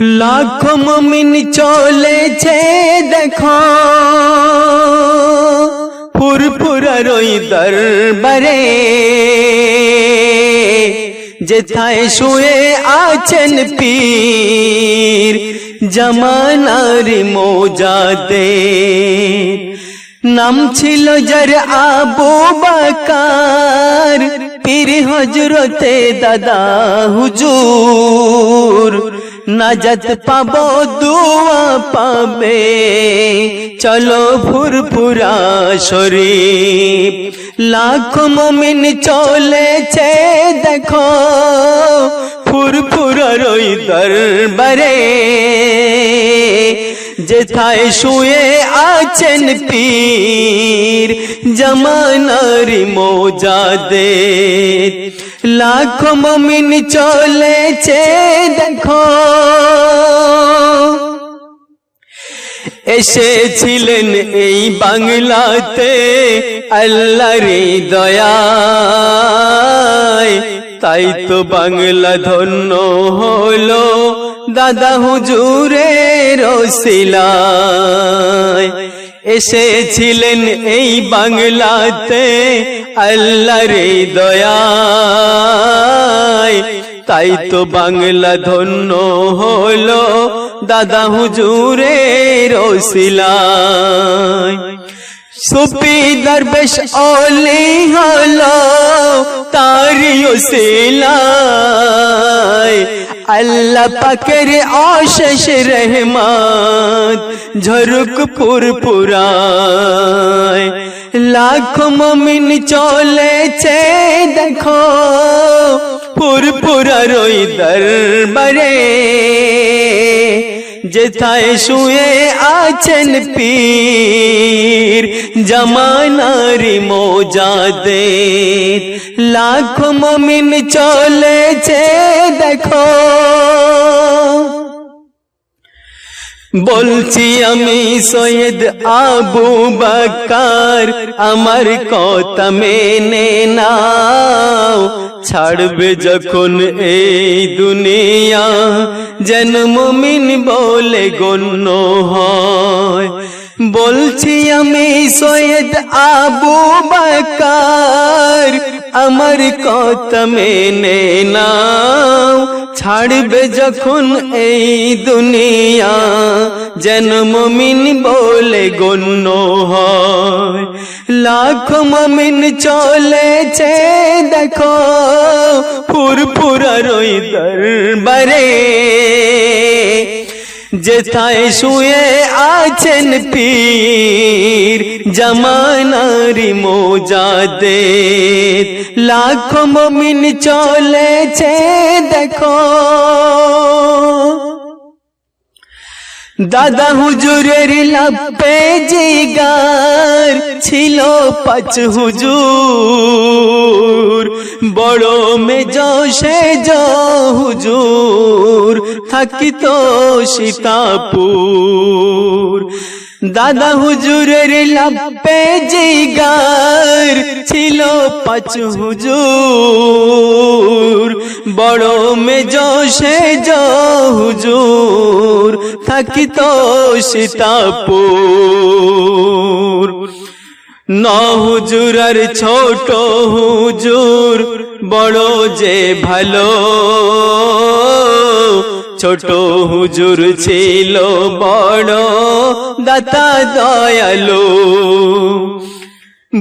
লাখ মমিন চলেছে দেখো ফুরফুরার ওই দরবারে যেথায় শুয়ে আছেন পীর জামানার মোজাদে নাম ছিল যার আবু বাকার পীর হজরতে দাদা হুজুর নাজাত পাব দুয়া পাবে চলো ফুরফুরা শরীফ লাখ মমিন চলেছে দেখো ফুরফুরার রই দরবারে যেথায় শুয়ে আছেন পীর, জামানার মোজাদে লাখ মমিন চলেছে, দেখো। এসেছিলেন এই বাংলাতে আল্লাহর দয়ায়। তাই তো বাংলা ধন্য হলো। দাদা হুজুরের রসিলায় এসেছিলেন এই বাংলাতে আল্লাহর দয়ায়। তাই তো বাংলা ধন্য হলো দাদা হুজুরের রসিলায় সুপি দরবেশ ওলি হলো তারি ওসিলায়। আল্লাহ পাকের অশেষ রহমান ঝরুক পুরপুরায়। লাখ মমিন চলেছে, দেখো, পুরপুরার ওই দরবারে। যেথায় শুয়ে আছেন পীর, জামানারি মোজাদে লাখ মমিন চলেছে দেখো। বলছি আমি সৈয়দ আবু বাকার আমার কথা মেনে নাও। ছাড়বে যখন এই দুনিয়া, যেন মুমিন বলে গণ্য হয়। বলছি আমি সৈয়দ আবু বাকার, আমার কথা মেনে নাও। ছাড়বে যখন এই দুনিয়া, যেন মমিন বলে গণ্য হয়। লাখ মমিন চলেছে, দেখো, ফুরফুরার দরবারে। যেথায় শুয়ে আছেন পীর জামানারি মোজাদে লাখ মমিন চলেছে দেখো। দাদা হুজুরের লাপে জিগার ছিল পাঁচ হুজুর। বড় মেজ সেজ হুজুর। থাকিত সীতাপুর। দাদা হুজুরের লাপে জিগার ছিল পাঁচ হুজুর। বড় মেজ সেজ হুজুর। থাকিত সীতাপুর। ন হুজুর আর ছোট হুজুর, বড় যে ভালো। ছোট হুজুর ছিল বড়, দাতা দয়ালু।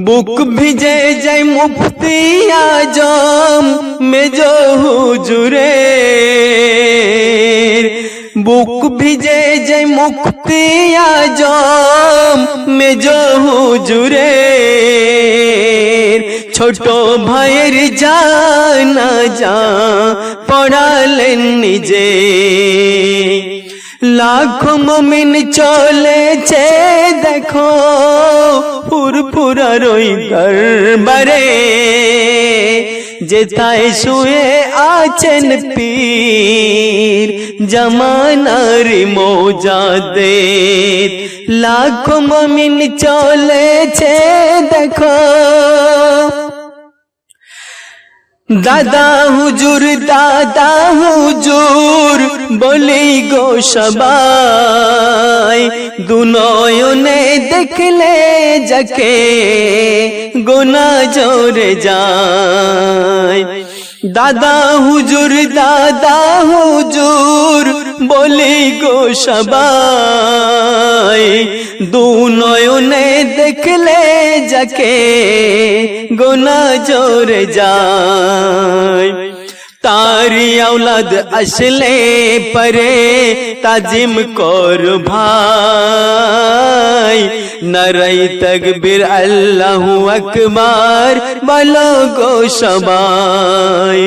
বুক ভিজে যায় মুফতি আজম, মেজ হুজুরে। বুক ভিজে যায় মুক্তি আজম। মেজ হুজুরে ছোট ভাইয়ের জানা যা পড়ালেন নিজে। লাখ মমিন চলেছে, দেখো ফুরফুরার ওই দরবারে। যেথায় শুয়ে আছেন পীর জমানার মোজাদে লাখ মমিন চলেছে দেখো। দাদা হুজুর দাদা হুজুর বলি গো সবাই দুনয়নে দেখলে যাকে গোনা জোরে যায়। দাদা হুজুর দাদা হুজুর বলি গো সবাই দু নয়নে দেখলে যাকে গোনা জোরে যায়। তারি औलाद আসলে পরে তাজিম কর ভাই নরই তকবীর আল্লাহু আকবার বলো গো সবাই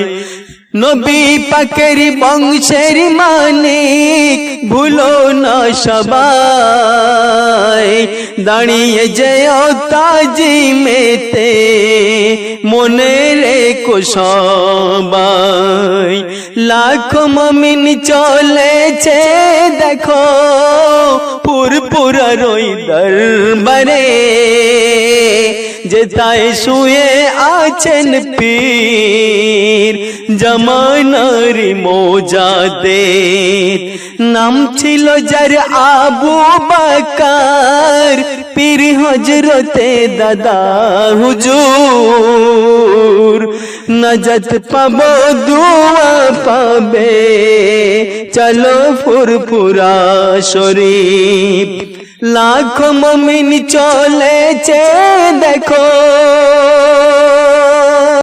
নবী পাকের বংশের মানিক ভুলো না সবাই। দাঁড়িয়ে যেও তাজি মেতে মনে রেখো সবাই। লাখ মমিন চলেছে, দেখো পুরপুরা রই দরবারে। যেতায় শুয়ে আছেন পীর জমানার মোজাদে নাম ছিল যার আবু বাকার, পীর হজরতে দাদা হুজুর। নজত পাবো, দুয়া পাবে। চলো ফুরফুরা শরীফ। লাখ মমিন চলেছে দেখো।